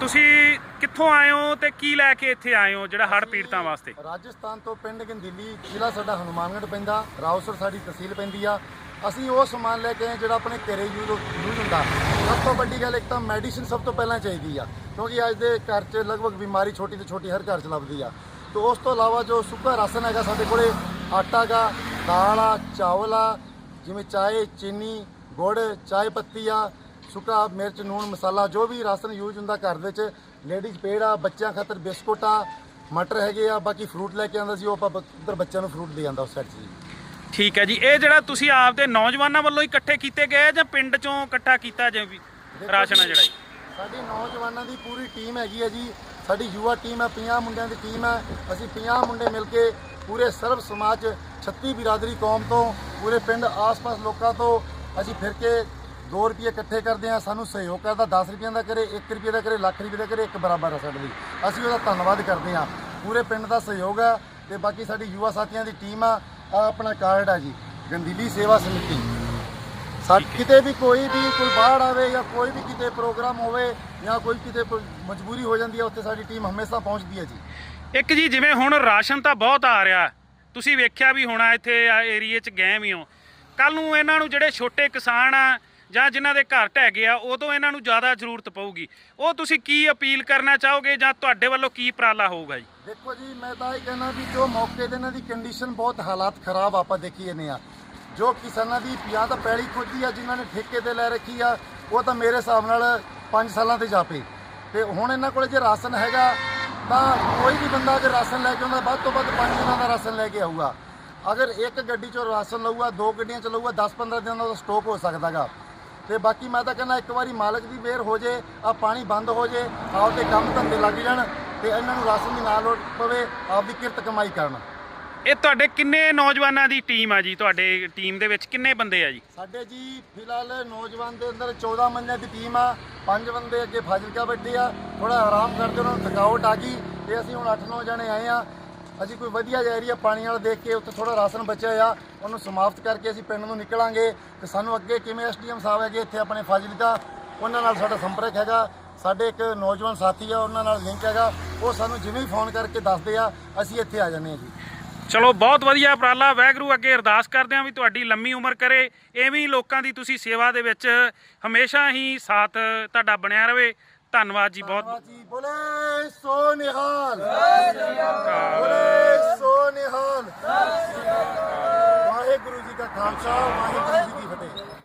ਤੁਸੀਂ ਕਿੱਥੋਂ ਆਏ ਹੋ ਤੇ ਕੀ ਲੈ ਕੇ ਇੱਥੇ ਆਏ ਹੋ ਜਿਹੜਾ ਹੜ੍ਹ ਪੀੜਤਾਂ ਵਾਸਤੇ? ਰਾਜਸਥਾਨ ਤੋਂ ਪਿੰਡ ਗੰਦਿੱਲੀ ਜ਼ਿਲ੍ਹਾ ਸਾਡਾ ਹਨੂਮਾਨਗੜ੍ਹ ਪੈਂਦਾ ਰਾਉਸਰ ਸਾਡੀ ਤਹਿਸੀਲ ਪੈਂਦੀ ਆ। ਅਸੀਂ ਉਹ ਸਮਾਨ ਲੈ ਕੇ ਆਏ ਜਿਹੜਾ ਆਪਣੇ ਘਰੇ ਯੂਜ਼ ਯੂਜ਼ ਹੁੰਦਾ। ਸਭ ਤੋਂ ਵੱਡੀ ਗੱਲ ਇੱਕ ਤਾਂ ਮੈਡੀਸਿਨ ਸਭ ਤੋਂ ਪਹਿਲਾਂ ਚਾਹੀਦੀ ਆ ਕਿਉਂਕਿ ਅੱਜ ਦੇ ਘਰ 'ਚ ਲਗਭਗ ਬਿਮਾਰੀ ਛੋਟੀ ਤੋਂ ਛੋਟੀ ਹਰ ਘਰ 'ਚ ਲੱਭਦੀ ਆ। ਤੇ ਉਸ ਤੋਂ ਇਲਾਵਾ ਜੋ ਸੁੱਕਾ ਰਾਸ਼ਨ ਹੈਗਾ ਸਾਡੇ ਕੋਲੇ ਆਟਾ ਗਾ ਦਾਲ ਆ ਚਾਵਲ ਆ ਜਿਵੇਂ ਚਾਏ ਚੀਨੀ ਗੁੜ ਚਾਏ ਪੱਤੀ ਆ ਸੁੱਕਾ ਮਿਰਚ ਨੂਣ ਮਸਾਲਾ ਜੋ ਵੀ ਰਾਸ਼ਨ ਯੂਜ਼ ਹੁੰਦਾ ਘਰ ਦੇ ਵਿੱਚ ਲੇਡੀਜ਼ ਪੇੜ ਆ ਬੱਚਿਆਂ ਖਾਤਰ ਬਿਸਕੁਟ ਆ ਮਟਰ ਹੈਗੇ ਆ ਬਾਕੀ ਫਰੂਟ ਲੈ ਕੇ ਆਂਦਾ ਸੀ ਉਹ ਆਪਾਂ ਉੱਧਰ ਬੱਚਿਆਂ ਨੂੰ ਫਰੂਟ ਦੇ ਆਂਦਾ ਉਸ ਸਾਈਡ ਜੀ। ਠੀਕ ਹੈ ਜੀ ਇਹ ਜਿਹੜਾ ਤੁਸੀਂ ਆਪਦੇ ਨੌਜਵਾਨਾਂ ਵੱਲੋਂ ਇਕੱਠੇ ਕੀਤੇ ਗਏ ਜਾਂ ਪਿੰਡ ਚੋਂ ਇਕੱਠਾ ਕੀਤਾ ਜਿਵੇਂ ਵੀ ਰਾਸ਼ਨ ਆ ਜੀ, ਜਿਹੜਾ ਜੀ? ਸਾਡੀ ਨੌਜਵਾਨਾਂ ਦੀ ਪੂਰੀ ਟੀਮ ਹੈਗੀ ਹੈ ਜੀ ਸਾਡੀ ਯੁਵਾ ਟੀਮ ਹੈ 50 ਮੁੰਡਿਆਂ ਦੀ ਟੀਮ ਹੈ ਅਸੀਂ 50 ਮੁੰਡੇ ਮਿਲ ਕੇ ਪੂਰੇ ਸਰਬ ਸਮਾਜ 'ਚ 36 ਬਿਰਾਦਰੀ ਕੌਮ ਤੋਂ ਪੂਰੇ ਪਿੰਡ ਆਸ-ਪਾਸ ਲੋਕਾਂ ਤੋਂ ਅਸੀਂ ਫਿਰ ਕੇ 2 ਰੁਪਏ ਇਕੱਠੇ ਕਰਦੇ ਹਾਂ ਸਾਨੂੰ ਸਹਿਯੋਗ ਕਰਦਾ 10 ਰੁਪਏ ਦਾ ਕਰੇ 1 ਰੁਪਏ ਦਾ ਕਰੇ ਲੱਖ ਰੁਪਏ ਦਾ ਕਰੇ ਇੱਕ ਬਰਾਬਰ ਹੈ ਸਾਡੇ ਲਈ। ਅਸੀਂ ਉਹਦਾ ਧੰਨਵਾਦ ਕਰਦੇ ਹਾਂ। ਪੂਰੇ ਪਿੰਡ ਦਾ ਸਹਿਯੋਗ ਹੈ ਤੇ ਬਾਕੀ ਸਾਡੀ ਯੁਵਾ ਸਾਥੀਆਂ ਦੀ ਟੀਮ ਆ ਆਪਣਾ ਕਾਰਡ ਆ ਜੀ ਗੰਦੀਲੀ ਸੇਵਾ ਸਮਿਤੀ। ਸਾ ਕਿਤੇ ਵੀ ਕੋਈ ਵੀ ਕੋਈ ਬਾੜ ਆਵੇ ਜਾਂ ਕੋਈ ਵੀ ਕਿਤੇ ਪ੍ਰੋਗਰਾਮ ਹੋਵੇ ਜਾਂ ਕੋਈ ਕਿਤੇ ਮਜਬੂਰੀ ਹੋ ਜਾਂਦੀ ਹੈ ਉੱਥੇ ਸਾਡੀ ਟੀਮ ਹਮੇਸ਼ਾ ਪਹੁੰਚਦੀ ਹੈ ਜੀ। ਇੱਕ ਜੀ ਜਿਵੇਂ ਹੁਣ ਰਾਸ਼ਨ ਤਾਂ ਬਹੁਤ ਆ ਰਿਹਾ। ਤੁਸੀਂ ਵੇਖਿਆ ਵੀ ਹੋਣਾ ਇੱਥੇ ਏਰੀਏ 'ਚ ਗਏ ਵੀ ਹੋ। ਕੱਲ ਨੂੰ ਇਹਨਾਂ ਨੂੰ ਜਿਹੜੇ ਛੋਟੇ ਕਿਸਾਨ ਆ ਜਾਂ ਜਿਨ੍ਹਾਂ ਦੇ ਘਰ ਢਹਿ ਗਏ ਆ, ਉਦੋਂ ਇਹਨਾਂ ਨੂੰ ਜ਼ਿਆਦਾ ਜ਼ਰੂਰਤ ਪਊਗੀ। ਉਹ ਤੁਸੀਂ ਕੀ ਅਪੀਲ ਕਰਨਾ ਚਾਹੋਗੇ ਜਾਂ ਤੁਹਾਡੇ ਵੱਲੋਂ ਕੀ ਉਪਰਾਲਾ ਹੋਊਗਾ ਜੀ? ਦੇਖੋ ਜੀ, ਮੈਂ ਤਾਂ ਇਹ ਕਹਿਣਾ ਵੀ ਜੋ ਮੌਕੇ ਤੇ ਇਹਨਾਂ ਦੀ ਕੰਡੀਸ਼ਨ ਬਹੁਤ ਹਾਲਾਤ ਖਰਾਬ ਆਪਾਂ ਦੇਖੀ ਜਾਂਦੇ ਆ। ਜੋ ਕਿਸਾਨਾਂ ਦੀ ਜਾਂ ਤਾਂ ਪੈਲੀ ਖੁੱਦੀ ਆ, ਜਿਨ੍ਹਾਂ ਨੇ ਠੇਕੇ ਤੇ ਲੈ ਰੱਖੀ ਆ, ਉਹ ਤਾਂ ਮੇਰੇ ਹਿਸਾਬ ਨਾਲ 5 ਸਾਲਾਂ ਤੇ ਜਾਪੇ। ਤੇ ਹੁਣ ਇਹਨਾਂ ਕੋਲ ਜੇ ਰਾਸ਼ਨ ਹੈਗਾ, ਤਾਂ ਕੋਈ ਵੀ ਬੰਦਾ ਅਗਰ ਰਾਸ਼ਨ ਲੈ ਕੇ ਆਉਂਦਾ, ਵੱਧ ਤੋਂ ਵੱਧ 5 ਦਿਨਾਂ ਦਾ ਰਾਸ਼ਨ ਲੈ ਕੇ ਆਊਗਾ। ਅਗਰ ਇੱਕ ਗੱਡੀ ਚੋਂ ਰਾਸ਼ਨ ਲਊਗਾ, ਦੋ ਗੱਡੀਆਂ ਚ ਲਊਗਾ 10-15 ਦਿਨਾਂ ਦਾ ਸਟਾਕ ਹੋ ਸਕਦਾਗਾ। ਤੇ ਬਾਕੀ ਮੈਂ ਤਾਂ ਕਹਿੰਦਾ ਇੱਕ ਵਾਰੀ ਮਾਲਕ ਦੀ ਮਿਹਰ ਹੋ ਜੇ ਆ ਪਾਣੀ ਬੰਦ ਹੋ ਜੇ ਆਪਦੇ ਕੰਮ ਧੰਦੇ ਲੱਗ ਜਾਣ ਤੇ ਇਹਨਾਂ ਨੂੰ ਰਾਸ਼ਨ ਦੀ ਨਾ ਲੋੜ ਪਵੇ ਆਪਦੀ ਕਿਰਤ ਕਮਾਈ ਕਰਨ। ਇਹ ਤੁਹਾਡੇ ਕਿੰਨੇ ਨੌਜਵਾਨਾਂ ਦੀ ਟੀਮ ਆ ਜੀ? ਤੁਹਾਡੇ ਟੀਮ ਦੇ ਵਿੱਚ ਕਿੰਨੇ ਬੰਦੇ ਆ ਜੀ? ਸਾਡੇ ਜੀ ਫਿਲਹਾਲ ਨੌਜਵਾਨ ਦੇ ਅੰਦਰ 14 ਬੰਦਿਆਂ ਦੀ ਟੀਮ ਆ ਪੰਜ ਬੰਦੇ ਅੱਗੇ ਫਾਜ਼ਿਲਕਾ ਬੈਠੇ ਆ ਥੋੜਾ ਆਰਾਮ ਕਰਦੇ ਉਹਨਾਂ ਨੂੰ ਥਕਾਵਟ ਆ ਗਈ ਤੇ ਅਸੀਂ ਹੁਣ 8-9 ਜਣੇ ਆਏ ਆ। ਅਸੀਂ ਕੋਈ ਵਧੀਆ ਜਿਹਾ ਏਰੀਆ ਪਾਣੀ ਵਾਲਾ ਦੇਖ ਕੇ ਉੱਥੇ ਥੋੜਾ ਰਾਸ਼ਨ ਬਚਿਆ ਆ, ਉਹਨੂੰ ਸਮਾਪਤ ਕਰਕੇ ਅਸੀਂ ਪਿੰਡ ਨੂੰ ਨਿਕਲਾਂਗੇ ਤੇ ਸਾਨੂੰ ਅੱਗੇ ਕਿਵੇਂ ਐਸਡੀਐਮ ਸਾਹਿਬ ਹੈਗੇ ਇੱਥੇ ਆਪਣੇ ਫਾਜ਼ਿਲਕਾ, ਉਹਨਾਂ ਨਾਲ ਸਾਡਾ ਸੰਪਰਕ ਹੈਗਾ, ਸਾਡੇ ਇੱਕ ਨੌਜਵਾਨ ਸਾਥੀ ਆ, ਉਹਨਾਂ ਨਾਲ ਲਿੰਕ ਹੈਗਾ, ਉਹ ਸਾਨੂੰ ਜਿਵੇਂ ਹੀ ਫੋਨ ਕਰਕੇ ਦੱਸਦੇ ਆ, ਅਸੀਂ ਇੱਥੇ ਆ ਜਾਂਦੇ ਆ ਜੀ। ਚਲੋ, ਬਹੁਤ ਵਧੀਆ ਉਪਰਾਲਾ ਵੈਗਰੂ ਅੱਗੇ ਅਰਦਾਸ ਕਰਦੇ ਹਾਂ ਵੀ ਤੁਹਾਡੀ ਲੰਮੀ ਉਮਰ ਕਰੇ, ਐਵੇਂ ਹੀ ਲੋਕਾਂ ਦੀ ਤੁਸੀਂ ਸੇਵਾ ਦੇ ਵਿੱਚ ਹਮੇਸ਼ਾ ਹੀ ਸਾਥ ਤੁਹਾਡਾ ਬਣਿਆ ਰਵੇ ਧੰਨਵਾਦ ਜੀ ਬਹੁਤ ਜੀ। ਬੋਲੇ ਸੋ ਨਿਹਾਲ ਬੋਲੇ ਸੋ ਨਿਹਾਲ ਵਾਹਿਗੁਰੂ ਜੀ ਕਾ ਖਾਲਸਾ ਵਾਹਿਗੁਰੂ